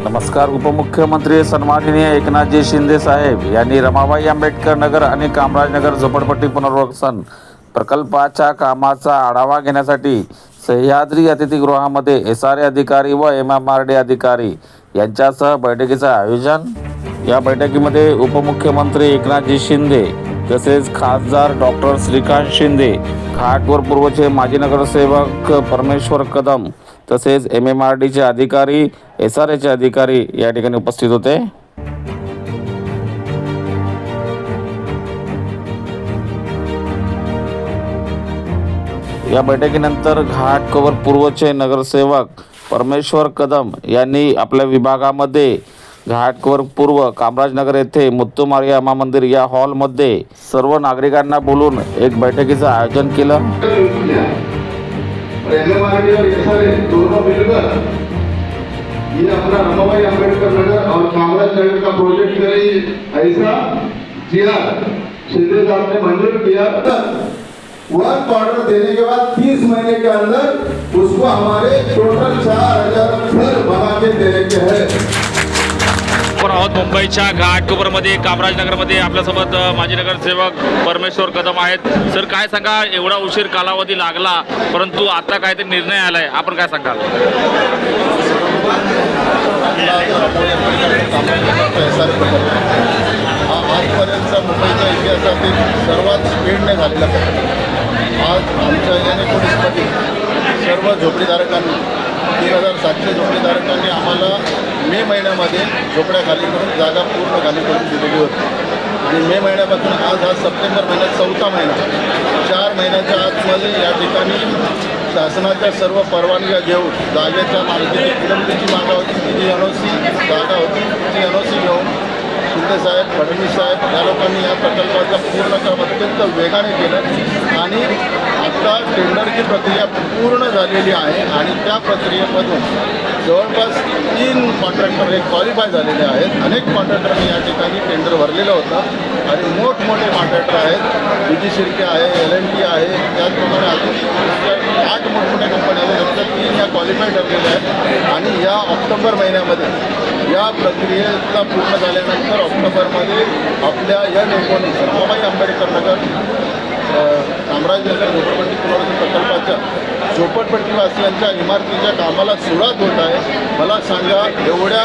नमस्कार उपमुख्यमंत्री सन्माननीय एकनाथजी शिंदे साहेब यांनी रमाबाई आंबेडकर नगर आणि कामराजनगर झोपडपट्टी पुनर्वसन प्रकल्पाच्या कामाचा आढावा घेण्यासाठी सह्याद्री अतिथीगृहामध्ये एस आर ए अधिकारी व एम एम आर डी अधिकारी यांच्यासह बैठकीचं आयोजन. या बैठकीमध्ये उपमुख्यमंत्री एकनाथजी शिंदे तसेच खासदार डॉक्टर श्रीकांत शिंदे घाटवर पूर्वचे माजी नगरसेवक परमेश्वर कदम तसेच एम एम आर डीचे अधिकारी एस आर एचे अधिकारी या ठिकाणी उपस्थित होते. या बैठकीनंतर घाटकोवर पूर्वचे नगरसेवक परमेश्वर कदम यांनी आपल्या विभागामध्ये घाटकोवर पूर्व कामराजनगर येथे मुत्तुमारी अमा मंदिर या हॉलमध्ये सर्व नागरिकांना बोलून एक बैठकीचं आयोजन केलं. ये अपना रमाबाई अम्बेडकर नगर और कामराज नगर का प्रोजेक्ट करें ऐसा किया। शिंदे साहब ने मंजूर किया। वर्क ऑर्डर देने के बाद 30 महीने के अंदर उसको हमारे टोटल चार हजार घर बना के देने के है। आपण आहोत मुंबईच्या घाटकोपरमध्ये कामराजनगरमध्ये आपल्यासोबत माजी नगरसेवक परमेश्वर कदम आहेत. सर काय सांगा? एवढा उशीर कालावधी लागला परंतु आता काहीतरी निर्णय आलाय. आपण काय सांगाल? हा आजपर्यंतचा मुंबईच्या इतिहासातील सर्वात स्पीडने झालेला प्रकल्प आज आमच्या याने एकोणीसमध्ये सर्व झोपडीधारकांनी तीन हजार सातशे झोपडीधारकांनी आम्हाला मे महिन्यामध्ये झोपड्या खाली करून जागा पूर्ण खाली करून दिलेली होती. आणि मे महिन्यापासून आज हा सप्टेंबर महिन्यात चौथा महिना. चार महिन्याच्या आतमध्ये या ठिकाणी शासनाच्या सर्व परवानग्या घेऊन जागेच्या मालकीची विलंबीची मागा होती. ती एन ओ सी जागा होती ती एन ओ सी घेऊन शिंदेसाहेब फडणवीस साहेब या लोकांनी या प्रकल्पाचा पूर्ण काम अत्यंत वेगाने केलं आणि आता टेंडरची प्रक्रिया पूर्ण झालेली आहे आणि त्या प्रक्रियेमधून जवळपास तीन कॉन्ट्रॅक्टर हे क्वालिफाय झालेले आहेत. अनेक कॉन्ट्रॅक्टरने या ठिकाणी टेंडर भरलेलं होतं. आणि मोठमोठे कॉन्ट्रॅक्टर आहेत. बी जी शिर्के आहे एल एन टी आहे. त्याचप्रमाणे अजून आठ मोठमोठ्या कंपन्या आहेत. फक्त तीन या क्वालिफाय ठरलेल्या आहेत. आणि या ऑक्टोबर महिन्यामध्ये या प्रक्रियेला पूर्ण झाल्यानंतर ऑक्टोबरमध्ये आपल्या या एकोणीस रमाबाई आंबेडकर नगर अ, झोपडपट्टी पुनर्वसन प्रकल्पाच्या झोपडपट्टीवासियांच्या इमारतीच्या कामाला सुरुवात होत आहे. मला सांगा एवढ्या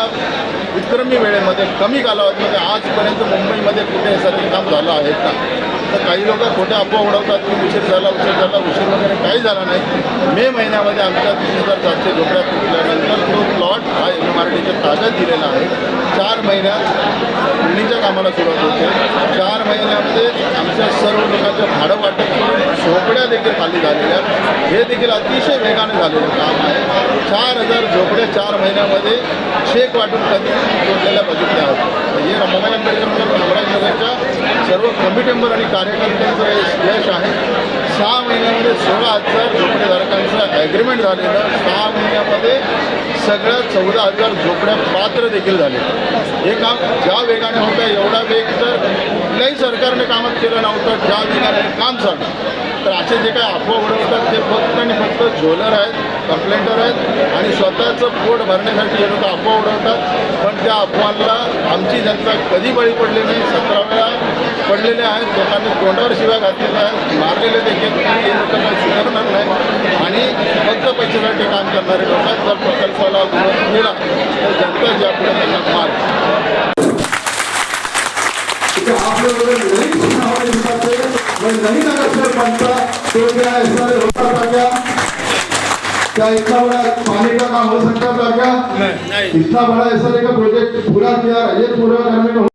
विक्रमी वेळेमध्ये कमी कालावधीमध्ये आजपर्यंत मुंबईमध्ये कुठे हे काम झालं आहे का? तर काही लोक खोट्या अफवा उडवतात की उशीर झाला उशीर झाला उशीर वगैरे काही झाला नाही. मे महिन्यामध्ये आमच्या तीन हजार सातशे झोपड्या तुटल्यानंतर तो प्लॉट हा एम आर टीच्या ताब्यात दिलेला आहे. चार महिन्यात बिल्डिंगच्या कामाला सुरुवात होते. चार महिन्यामध्ये आमच्या सर्व लोकांचं भाडं वाटप करून झोपड्या देखील खाली झालेल्या हे देखील अतिशय वेगाने झालेलं काम आहे. चार हजार झोपड्या चार महिन्यामध्ये शेक वाटून कधी जोडलेल्या बघितल्या होत्या. म्हणजे रमाबाई आंबेडकर नगराच्या सर्व कमिटी मेंबर आणि कार्यकर्त्यांचं हे यश आहे. सहा महिन्यामध्ये सोळा हजार झोपडेधारकांचं ॲग्रीमेंट झालेलं. सहा महिन्यामध्ये सगळ्या चौदा हजार झोपड्या पात्र देखील झाले. हे काम ज्या वेगाने होतं एवढा वेग तर कुठल्याही सरकारने कामात केलं नव्हतं. ज्या वेगाने काम चाललं तर असे जे काही अफवा उडवतात ते फक्त आणि फक्त झोलर आहेत कंप्लेंटर आहेत आणि स्वतःचं पोट भरण्यासाठी हे लोक अफवा उडवतात. पण त्या अफवांना आमची जनता कधी बळी पडली नाही सतरा वेळा पडलेले आहेत. लोकांनी तोंडावर शिव्या घातलेल्या आहेत मारलेले देखील हे लोक काही सुधारणार नाही. आणि फक्त पैशासाठी काम करणारे लोक जर प्रकल्पाला विरोध केला तर जनता ज्यापुढे त्यांना मार क्योंकि क्या इतना बड़ा पानी का काम हो सकता था क्या इतना बड़ा ऐसा का प्रोजेक्ट पूरा किया ये पूरा करने